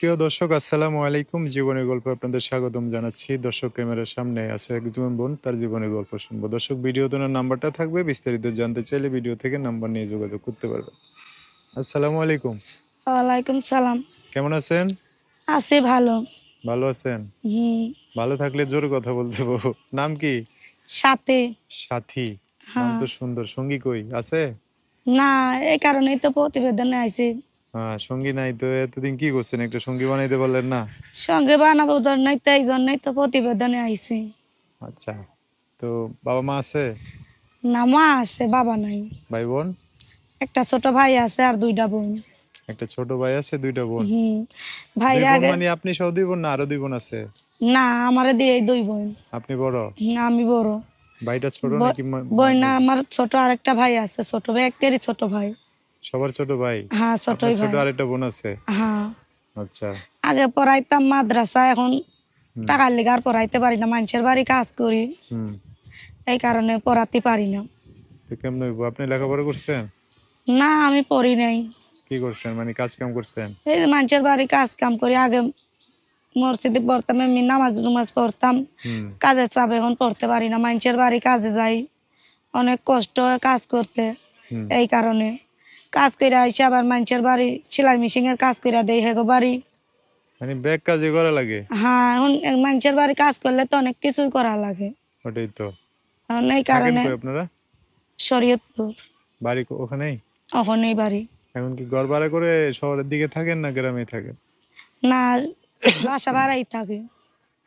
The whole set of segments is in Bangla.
প্রিয় দর্শক আসসালামু আলাইকুম। জীবনের গল্প আপনাদের স্বাগতম জানাচ্ছি। দর্শক ক্যামেরার সামনে আছে একজন বোন তার জীবনের গল্প শুনব। দর্শক ভিডিও তোনার নাম্বারটা থাকবে। বিস্তারিত জানতে চাইলে ভিডিও থেকে নাম্বার নিয়ে যোগাযোগ করতে পারবেন। আসসালামু আলাইকুম। ওয়ালাইকুম সালাম। কেমন আছেন? আছি ভালো। ভালো আছেন? হুম। ভালো থাকলে জোরে কথা বলতে বলব নাম কি? সাথে। সাথী। নাম হ্যাঁ। তো সুন্দর। সঙ্গী কই? আছে? না এই কারণেই তো প্রতিবেদনে আইছি। হ্যাঁ সঙ্গী নাই তো এতদিন কি করছেন? একটা সঙ্গী বানাইতে পারলেন না? সঙ্গে বানাবো জন্যই তো এই জন্যই তো প্রতিবেদনে আইছি। আচ্ছা তো বাবা মা আছে? না মা আছে বাবা নাই। ভাই বোন? একটা ছোট ভাই আছে আর দুইটা বোন। একটা ছোট ভাই আছে দুইটা বোন? হুম ভাই দুই বোন আগে মানে আপনি সহ দুই বোন না আরও দুই বোন আছে? না আমারে দিয়ে এই দুই বোন। আপনি বড়? হুম, আমি বড়। ভাইটা ছোট নাকি বোন না আমার ছোট আরেকটা ভাই আছে ছোট ভাই একেরই ছোট ভাই। সবার ছোট ভাই? হ্যাঁ ছোট ভাই। আরেকটা বোন আছে? হ্যাঁ। আচ্ছা। আগে পড়াইতাম মাদ্রাসা এখন টাকার লেগে আর পড়াইতে পারি না। মানুষের বাড়ি কাজ করি। হুম। এই কারণে পড়াতে পারি না। তো কেমন হইবো? আপনি লেখাপড়া করছেন? না আমি পড়ি নাই। কি করছেন? মানে কাজ কাম করছেন? এই মানুষের বাড়ি কাজ কাম করি। আগে মসজিদে পড়তাম এমনি নামাজ নামাজ পড়তাম। কাজের চাপ এখন পড়তে পারি না। মানুষের বাড়ি কাজে যাই। অনেক কষ্ট হয় কাজ করতে। এই কারণে। কাজ কইরা আইসে আবার মানুষের বাড়ি সেলাই মেশিনের কাজ কইরা দেই হেগো বাড়ি। মানে ব্যাগ কাজে করা লাগে? হ্যাঁ এখন মানুষের বাড়ি কাজ করলে তো অনেক কিছুই করা লাগে। ওটাই তো। এখন এই কারণে আপনারা? শরীয়তপুর। বাড়ি কো- ওখানেই? এখন বাড়ি। এখন কি ঘর ভাড়া করে শহরের দিকে থাকেন না গ্রামে থাকেন? না বাসা ভাড়াই থাকে।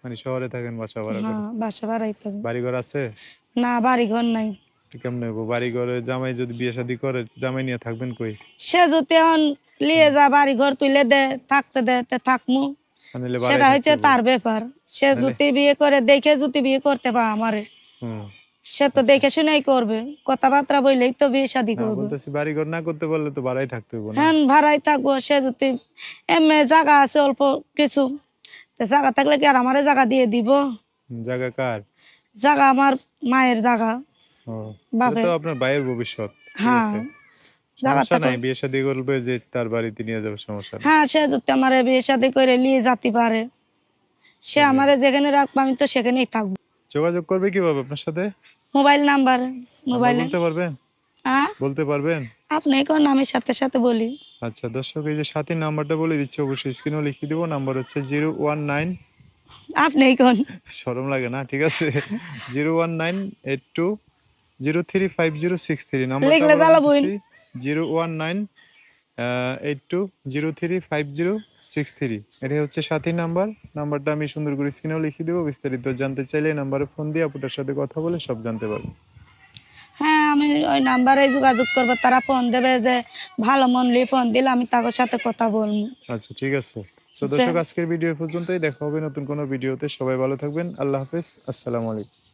মানে শহরে থাকেন বাসা ভাড়া করে? হ্যাঁ বাসা ভাড়াই থাকে। বাড়ি ঘর আছে? না বাড়ি ঘর নাই। কেমন হইবো? বাড়ি ঘরে জামাই যদি বিয়ে শাদী করে জামাই নিয়ে থাকবেন কই? সে যদি এখন লিয়ে যা বাড়ি ঘর তুলে দে থাকতে দে তে থাকমু। সেটা হচ্ছে থাকতে তার ব্যাপার। সে যদি বিয়ে করে দেখে যদি বিয়ে করতে পা আমারে। হুম। সে তো দেখে শুনেই করবে। কথাবার্তা বললেই তো বিয়ে শাদি না, করবে। বলতেছি বাড়ি ঘর না করতে পারলে তো বাড়াই থাকতে হইবো না। হ্যাঁ ভাড়াই থাকব। সে যদি এমনি জায়গা আছে অল্প কিছু তো জায়গা থাকলে কি আর আমারে জায়গা দিয়ে দিব? জায়গা কার? জায়গা আমার মায়ের জায়গা। তো আপনার ভাইয়ের ভবিষ্যৎ হ্যাঁ। সমস্যা নাই বিয়ে শাদী করবে যে তার বাড়িতে নিয়ে যাবে সমস্যা হ্যাঁ সে যদি আমার বিয়ে শাদি করে নিয়ে যেতে পারে। সে আমারে যেখানে রাখব আমি তো সেখানেই থাকব। যোগাযোগ করবে কীভাবে আপনার সাথে? মোবাইল নাম্বার মোবাইলে। বলতে পারবেন? হ্যাঁ বলতে পারবেন? আপনি কোন আমি সাথে সাথে বলি। আচ্ছা দর্শক এই যে সাথীর নাম্বারটা বলে দিচ্ছি অবশ্যই স্ক্রিনেও লিখে দিব। নাম্বার হচ্ছে জিরো ওয়ান নাইন আপনি কোন? সরম লাগে না ঠিক আছে? Zero one nine eight two zero three five zero six three zero one nine eight two zero three five zero six three. এটাই হচ্ছে সাথী নাম্বার। নাম্বারটা আমি সুন্দর করে স্ক্রিনেও লিখে দেবো। বিস্তারিত জানতে চাইলে এই নাম্বারে ফোন দিয়ে আপুটার সাথে কথা বলে সব জানতে পারবে। হ্যাঁ আমি ওই নাম্বারে যোগাযোগ করব। তারা ফোন দেবে যে ভালো মন মনলি ফোন দিলে আমি তাদের সাথে কথা বলব। আচ্ছা ঠিক আছে। আচ্ছা। দর্শক আজকের ভিডিও পর্যন্তই। দেখা হবে নতুন কোনো ভিডিওতে। সবাই ভালো থাকবেন। আল্লাহ হাফেজ। আসসালামু আলাইকুম।